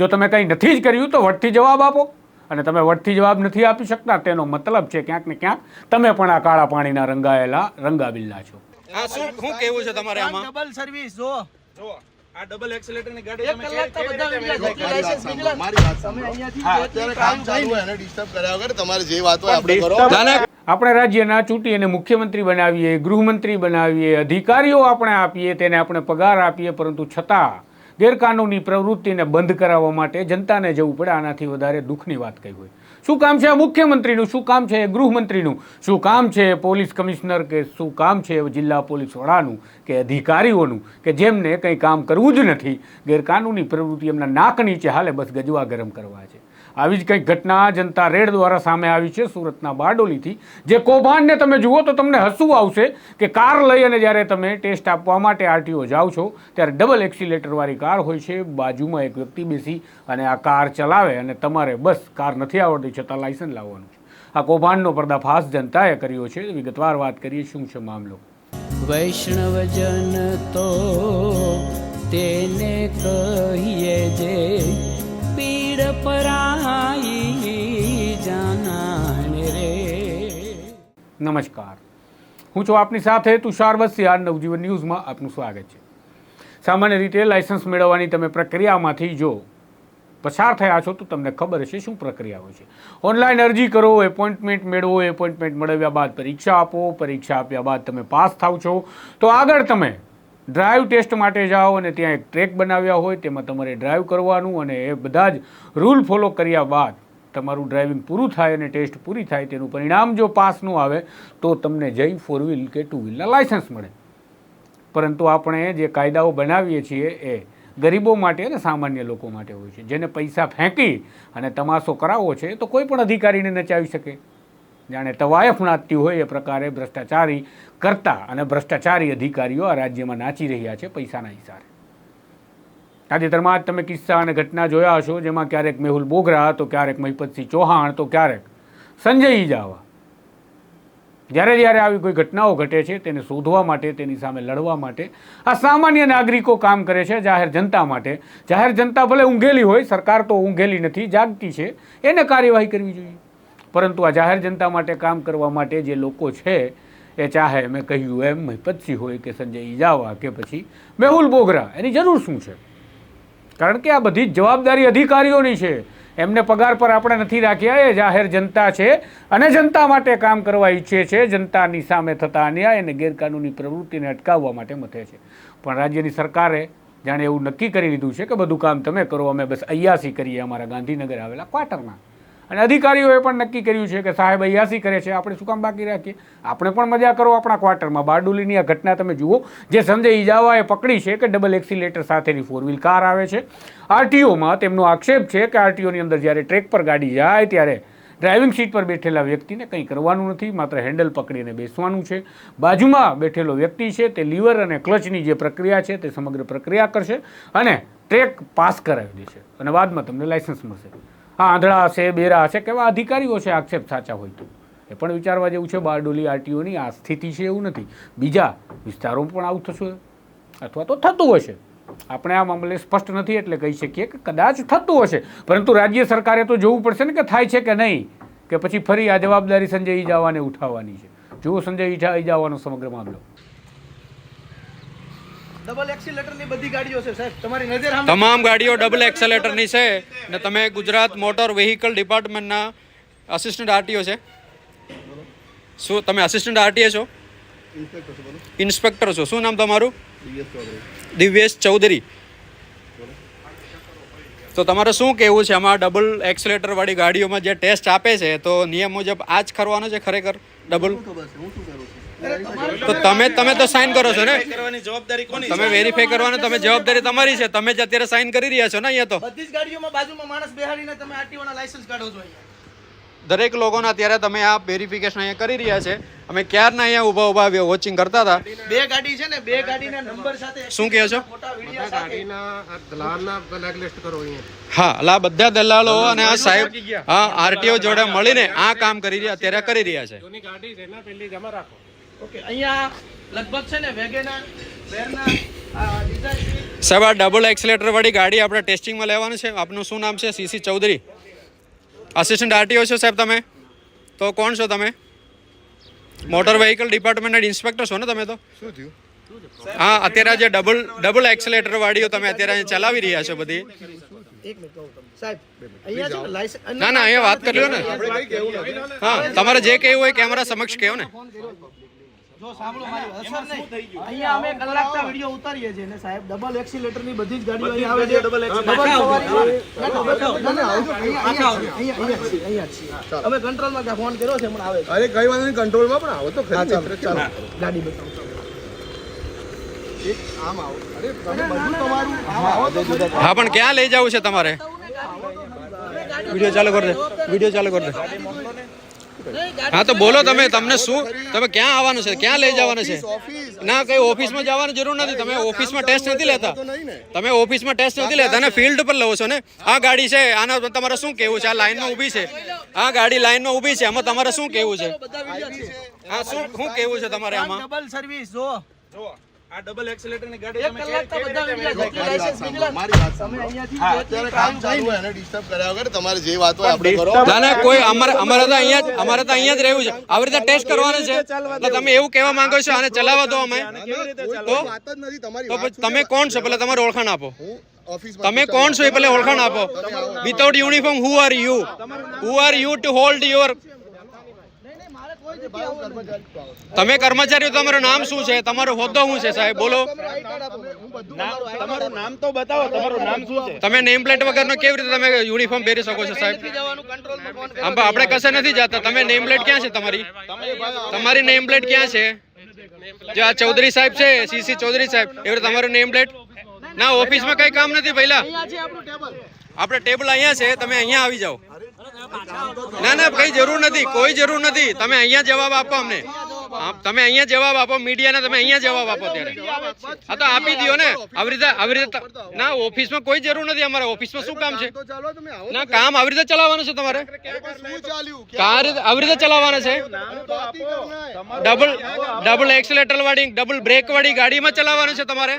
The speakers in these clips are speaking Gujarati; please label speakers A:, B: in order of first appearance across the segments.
A: જો તમે કંઈ નથી જ કર્યું તો વટથી જવાબ આપો. અને તમે વટથી જવાબ નથી આપી શકતા તેનો મતલબ છે ક્યાંક ને ક્યાંક તમે પણ આ કાળા પાણીના રંગાયેલા રંગાબિલ્લા છો.
B: આ શું શું કેવું છે તમારે આમાં?
C: ડબલ સર્વિસ જો
B: જો આ ડબલ એક્સેલેટરની ગાડી તમે
C: કલાક તો બધા
B: રીતે
C: વિડિયો
B: manage
C: જતી
B: કરી?
C: લાયસન્સ નીકળે.
D: મારી વાત
C: તમે અહીંયાથી
D: અત્યારે
C: કામ
D: કામ ચાલુ હોય એને ડિસ્ટર્બ કર્યા વગર તમારે જે વાત હોય આપણે કરો
B: ના, ના,
A: આપણે રાજ્યના ચૂંટી અને મુખ્યમંત્રી બનાવીએ ગૃહમંત્રી બનાવીએ અધિકારીઓ આપણે આપીએ તેને આપણે પગાર આપીએ પરંતુ છતાં ગેરકાનૂની પ્રવૃત્તિને બંધ કરાવવા માટે જનતાને જવું પડે. આનાથી વધારે દુઃખની વાત કહી હોય. શું કામ છે મુખ્યમંત્રીનું? શું કામ છે ગૃહમંત્રીનું? શું કામ છે પોલીસ કમિશનર કે શું કામ છે જિલ્લા પોલીસ વડાનું કે અધિકારીઓનું કે જેમને કંઈ કામ કરવું જ નથી? ગેરકાનૂની પ્રવૃત્તિ એમના નાક નીચે હાલે, બસ ગજવા ગરમ કરવા છે. આવી જ કંઈક ઘટના જનતા રેડ દ્વારા સામે આવી છે સુરતના બારડોલીથી. જે કૌભાંડને તમે જુઓ તો તમને હસવું આવશે કે કાર લઈ અને જ્યારે તમે ટેસ્ટ આપવા માટે આરટીઓ જાઓ છો, ત્યારે ડબલ એક્સિલેટરવાળી કાર હોય છે. બાજુમાં એક વ્યક્તિ બેસી અને આ કાર ચલાવે અને તમારે બસ કાર નથી આવડતી છતાં લાયસન્સ લાવવાનું છે. આ કૌભાંડનો પર્દાફાશ જનતાએ કર્યો છે. વિગતવાર વાત કરીએ શું છે મામલો.
E: વૈષ્ણવજન તો તેને કહીએ જે પરાઈ જાનાને રે.
A: નમસ્કાર. હું છું આપની સાથે તુષાર બસિયા નવજીવન ન્યૂઝમાં આપનું સ્વાગત છે. સામાન્ય રીતે લાયસન્સ મેળવવાની તમે પ્રક્રિયામાંથી જો પસાર થયા છો તો તમને ખબર હશે શું પ્રક્રિયા હોય છે. ઓનલાઈન અરજી કરો, એપોઇન્ટમેન્ટ મેળવો, એપોઇન્ટમેન્ટ મેળવ્યા બાદ પરીક્ષા આપો. પરીક્ષા આપ્યા બાદ તમે પાસ થાવ છો. તો આગળ તમે ડ્રાઈવ ટેસ્ટ માટે જાઓ અને ત્યાં એક ટ્રેક બનાવ્યા હોય, તેમાં તમારે ડ્રાઈવ કરવાનું અને એ બધા જ રૂલ ફોલો કર્યા બાદ તમારું ડ્રાઇવિંગ પૂરું થાય અને ટેસ્ટ પૂરી થાય, તેનું પરિણામ જો પાસ ન આવે, તો તમને જઈ ફોર વ્હીલ કે ટુ વ્હીલના લાયસન્સ મળે. પરંતુ આપણે જે કાયદાઓ બનાવીએ છીએ એ ગરીબો માટે અને સામાન્ય લોકો માટે હોય છે. જેને પૈસા ફેંકી અને તમાશો કરાવવો છે, તો કોઈ પણ અધિકારીને નચાવી શકે. જાણે તવાયફ નાચતી હોય એ પ્રકારે ભ્રષ્ટાચારી કરતા અને ભ્રષ્ટાચારી અધિકારીઓ આ રાજ્યમાં નાચી રહ્યા છે પૈસાના હિસારે. તાજેતરમાં જ તમે કિસ્સા અને ઘટના જોયા હશો જેમાં ક્યારેક મેહુલ બોગરા તો ક્યારેક મહિપતસિંહ ચૌહાણ તો ક્યારેક સંજય ઇજાવા જ્યારે જ્યારે આવી કોઈ ઘટનાઓ ઘટે છે તેને શોધવા માટે, તેની સામે લડવા માટે, આ સામાન્ય નાગરિકો કામ કરે છે જાહેર જનતા માટે. જાહેર જનતા ભલે ઊંઘેલી હોય, સરકાર તો ઊંઘેલી નથી, જાગતી છે, એને કાર્યવાહી કરવી જોઈએ. પરંતુ આ જાહેર જનતા માટે કામ કરવા માટે જે લોકો છે, એ ચાહે મેં કહ્યું એમ મહિપતસિંહ હોય કે સંજય ઇજાવા કે પછી મેહુલ બોગરા, એની જરૂર શું છે? કારણ કે આ બધી જ જવાબદારી અધિકારીઓની છે. એમને પગાર પર આપણે નથી રાખ્યા, એ જાહેર જનતા છે અને જનતા માટે કામ કરવા ઈચ્છે છે. જનતાની સામે થતા અન્યાય અને ગેરકાનૂની પ્રવૃત્તિને અટકાવવા માટે મથે છે. પણ રાજ્યની સરકારે જાણે એવું નક્કી કરી લીધું છે કે બધું કામ તમે કરો, અમે બસ અયાસી કરીએ અમારા ગાંધીનગર આવેલા ક્વાર્ટરમાં. અને અધિકારીઓએ પણ નક્કી કર્યું છે કે સાહેબ અયાસી કરે છે. આપણે શું કામ બાકી રાખીએ? આપણે પણ મજા કરો આપણા ક્વાર્ટરમાં. બારડોલીની આ ઘટના તમે જુઓ, જે સંજય ઇજાવાએ પકડી છે કે ડબલ એક્સિલેટર સાથેની ફોર વ્હીલ કાર આવે છે. આરટીઓમાં તેમનો આક્ષેપ છે કે આરટીઓની અંદર જ્યારે ટ્રેક પર ગાડી જાય ત્યારે ડ્રાઇવિંગ સીટ પર બેઠેલા વ્યક્તિને કંઈ કરવાનું નથી, માત્ર હેન્ડલ પકડીને બેસવાનું છે. બાજુમાં બેઠેલો વ્યક્તિ છે તે લીવર અને ક્લચની જે પ્રક્રિયા છે તે સમગ્ર પ્રક્રિયા કરશે અને ટ્રેક પાસ કરાવી દેશે. અને બાદમાં તમને લાઇસન્સ મળશે. આ આંધળા હશે, બેરા હશે, કેવા અધિકારીઓ છે આક્ષેપ સાચા હોય તો? એ પણ વિચારવા જેવું છે, બારડોલી આરટીઓની આ સ્થિતિ છે એવું નથી. બીજા વિસ્તારોમાં પણ આવું થશે. અથવા તો થતું હશે. આપણે આ મામલે સ્પષ્ટ નથી એટલે કહી શકીએ કે કદાચ થતું હશે. પરંતુ રાજ્ય સરકારે તો જોવું પડશે ને કે થાય છે કે નહીં, કે પછી ફરી આ જવાબદારી સંજય ઈજાવાને ઉઠાવવાની છે. જુઓ સંજય ઈજા ઈજાવાનો સમગ્ર મામલો.
C: ડબલ એક્સિલેટર બધી ગાડીઓ છે સાહેબ. તમારી નજર
B: તમામ ગાડીઓ ડબલ એક્સેલેટરની છે ને તમે ગુજરાત મોટર વેહિકલ ડિપાર્ટમેન્ટના અસિસ્ટન્ટ આરટીઓ છે. શું તમે અસિસ્ટન્ટ આરટીએ છો?
D: ઇન્સ્પેક્ટર છે બોલો.
B: ઇન્સ્પેક્ટર છો. શું નામ તમારું? દિવ્યેશ ચૌધરી. તો તમારે શું કહેવું છે? આમાં ડબલ એક્સલેટર વાળી ગાડીઓમાં જે ટેસ્ટ આપે છે તો નિયમ મુજબ આ જ કરવાનો છે ખરેખર? ડબલ
D: ખબર છે? હું શું કરું છું?
B: તો તમે તમે તો સાઈન કરો છો ને?
F: કરવાની જવાબદારી કોની
B: તમે વેરીફાઈ કરવાની તમે જવાબદારી તમારી છે. તમે જ અત્યારે સાઇન કરી રહ્યા છો ને અહીંયા તો.
C: બધી જ ગાડીઓમાં બાજુમાં માણસ બેહાડીને તમે આરટીઓના લાયસન્સ કાઢો છો અહીંયા.
B: દરેક લોકોના અત્યારે તમે આ વેરિફિકેશન અહીંયા કરી રહ્યા છે. અમે ક્યારના અહીંયા ઊભા ઊભા વોચિંગ કરતા હતા.
C: બે ગાડી છે ને બે ગાડીના નંબર સાથે
B: શું કહે છો? હા એટલે આ બધા દલાલો અને આ સાહેબ હા આરટીઓ જોડે મળીને આ કામ કરી રહ્યા અત્યારે કરી રહ્યા છે.
C: ઓકે અહીંયા લગભગ છે ને વેગેનાર બેરના
B: સાહેબ આ ડબલ એક્સલેટર વાળી ગાડી આપણે ટેસ્ટિંગમાં લેવાનું છે. આપનું શું નામ છે? સીસી ચૌધરી. આસિસ્ટન્ટ આરટીઓ છો સાહેબ તમે? તો કોણ છો તમે? મોટર વેહિકલ ડિપાર્ટમેન્ટના ઇન્સ્પેક્ટર છો ને તમે તો?
D: શું થયું?
B: હા અત્યારે આ જે ડબલ ડબલ એક્સલેટર વાળીઓ તમે અત્યારે અહીં ચલાવી રહ્યા છો બધી.
C: એક મિનિટ કહું તમને. સાહેબ અહીંયા છે ને લાયસન્સ
B: ના ના અહીંયા વાત કરી લો ને. હા તમારે જે કહેવું હોય કેમેરા સમક્ષ કહો ને.
C: જો સાંભળો મારી અસર નહીં. અહીંયા અમે કલાકના વિડિયો ઉતારીએ છીએ ને સાહેબ. ડબલ એક્સિલેટરની બધી જ ગાડીઓ અહીં આવે છે. ડબલ સવારી ના, ના, અહીંયા અહીંયા અહીંયા અહીંયા જ છીએ. અમે કંટ્રોલમાં ત્યાં ફોન કર્યો છે? પણ આવે છે.
D: અરે કઈ વાંધો નહીં કંટ્રોલમાં પણ આવો તો ખરી.
C: ચાલો.
D: ચાલો.
C: ગાડી બતાવો
D: એક આમ આવો. અરે તમે બધું તમારું આવો તો
B: હા પણ ક્યાં લઈ જવું છે તમારે? વીડિયો ચાલુ કરી દે. વીડિયો ચાલુ કરી દે. હા તો બોલો તમે તમને શું તમે ક્યાં આવવાનું છે? ક્યાં લઈ જવાનું છે? ના કઈ ઓફિસમાં જવાની જરૂર નથી. તમે ઓફિસમાં ટેસ્ટ નથી લેતા. તમે ઓફિસમાં ટેસ્ટ નથી લેતા. અને ફિલ્ડ પર લો છો ને? આ ગાડી છે આના તમારે શું કેવું છે? આ લાઈનમાં ઊભી છે. આ ગાડી લાઈનમાં ઊભી છે. આમાં તમારે શું કેવું છે? હા શું શું કેવું છે તમારે આમાં?
C: ડબલ સર્વિસ જો
F: આ ડબલ
C: બધા લાયસન્સ
D: મારી વાત
C: તમે અહીંયાથી
D: અત્યારે કામ ચાલુ હોય એને ડિસ્ટર્બ કર્યા વગર તમારે જે વાત હોય આપણે કરો.
B: ના ના કોઈ અમારે અમારે તો અહીંયા જ અમારે તો અહીંયા જ રહેવું છે. આવી રીતે ટેસ્ટ કરવાનું છે. એટલે તમે એવું કહેવા માંગો છો આને ચલાવવા દો અમે? તો?
D: વાત જ નથી તમારી
B: તો
D: વાત
B: પછી તમે કોણ છો? પેલા તમારું ઓળખાણ આપો. તમે કોણ છો એ પેલા ઓળખાણ આપો? Without uniform who are you who are you to hold your તમે કર્મચારીઓ તમારું નામ શું છે? તમારો હોદ્દો શું છે સાહેબ? બોલો.
F: તમારું નામ તો બતાવો તમારું નામ શું છે?
B: તમે નેમ પ્લેટ વગરનો કેવી રીતે તમે યુનિફોર્મ પહેરી શકો છો સાહેબ? આપણે કશે નથી જતા. તમે નેમ પ્લેટ ક્યાં છે તમારી? તમારી નેમ પ્લેટ ક્યાં છે? જે આ ચૌધરી સાહેબ છે સીસી ચૌધરી સાહેબ એવું તમારું નેમ પ્લેટ ના ઓફિસમાં કઈ કામ નથી પહેલા?
C: અહીંયા છે આપણું ટેબલ
B: આપણે ટેબલ અહીંયા છે તમે અહીંયા આવી જાઓ. ના ના, કઈ જરૂર નથી, કોઈ જરૂર નથી. તમે અહીંયા જવાબ આપો અમને. તમે અહીંયા જવાબ આપો, મીડિયાને તમે અહીંયા જવાબ આપો ત્યારે. હા, તો આપી દો ને. આવી રીતે આવી રીતે ના, ઓફિસમાં કોઈ જરૂર નથી અમારે. ઓફિસમાં શું કામ છે? ના, કામ આવી રીતે ચલાવવાનું છે તમારે. આવી રીતે ચલાવવાના છે. ડબલ ડબલ એક્સલેટર વાળી ડબલ બ્રેક વાળી ગાડીમાં ચલાવવાનું છે તમારે.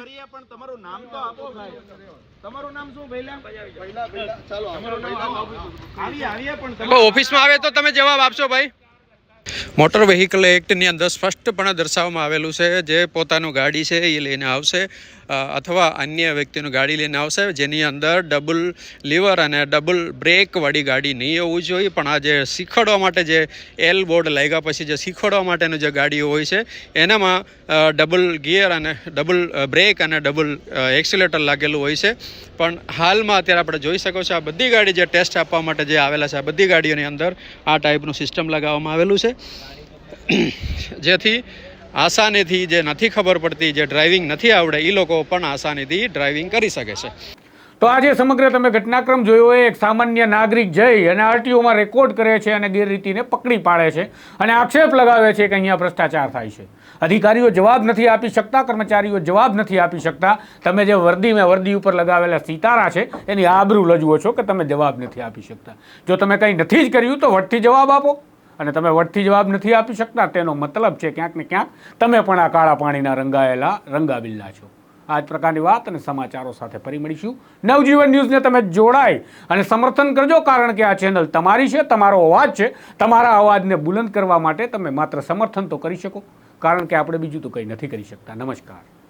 F: તમારું નામ તમારું આવીએ પણ
B: ઓફિસમાં આવે તો તમે જવાબ આપશો ભાઈ. મોટર વ્હીકલ એક્ટની અંદર સ્પષ્ટપણે દર્શાવવામાં આવેલું છે જે પોતાનું ગાડી છે એ લઈને આવશે. અથવા અન્ય વ્યક્તિનું ગાડી લઈને આવશે, જેની અંદર ડબલ લીવર અને ડબલ બ્રેકવાળી ગાડી નહીં હોવું જોઈએ. પણ આ જે શીખવાડવા માટે જે એલ બોર્ડ લાગ્યા પછી જે શીખવાડવા માટેનું જે ગાડીઓ હોય છે, એનામાં ડબલ ગિયર અને ડબલ બ્રેક અને ડબલ એક્સિલેટર લાગેલું હોય છે. પણ હાલમાં અત્યારે આપણે જોઈ શકો છો આ બધી ગાડી જે ટેસ્ટ આપવા માટે જે આવેલા છે, આ બધી ગાડીઓની અંદર આ ટાઈપનું સિસ્ટમ લગાવવામાં આવેલું છે. જેથી આસાનીથી જે નથી ખબર પડતી, જે ડ્રાઇવિંગ નથી આવડે એ લોકો પણ આસાનીથી ડ્રાઇવિંગ કરી શકે છે.
A: તો આજે સમગ્ર તમે ઘટનાક્રમ જોયો હોય, એક સામાન્ય નાગરિક જઈ અને આરટીઓમાં રેકોર્ડ કરે છે અને ગેરરીતિને પકડી પાડે છે અને આક્ષેપ લગાવે છે કે અહીંયા ભ્રષ્ટાચાર થાય છે. અધિકારીઓ જવાબ નથી આપી શકતા, કર્મચારીઓ જવાબ નથી આપી શકતા. તમે જે વર્દી મેં વર્દી ઉપર લગાવેલા સિતારા છે, એની આબરૂ લજવો છો કે તમે જવાબ નથી આપી શકતા. જો તમે કંઈ નથી જ કર્યું તો વટથી જવાબ આપો. અને તમે વટથી જવાબ નથી આપી શકતા, તેનો મતલબ છે ક્યાંક ને ક્યાંક તમે પણ આ કાળા પાણીના રંગાયેલા રંગાબિલ્લા છો. આ જ પ્રકારની વાત અને સમાચારો સાથે ફરી મળીશું. નવજીવન ન્યૂઝને તમે જોડાય અને સમર્થન કરજો, કારણ કે આ ચેનલ તમારી છે, તમારો અવાજ છે. તમારા અવાજને બુલંદ કરવા માટે તમે માત્ર સમર્થન તો કરી શકો, કારણ કે આપણે બીજું તો કંઈ નથી કરી શકતા. નમસ્કાર.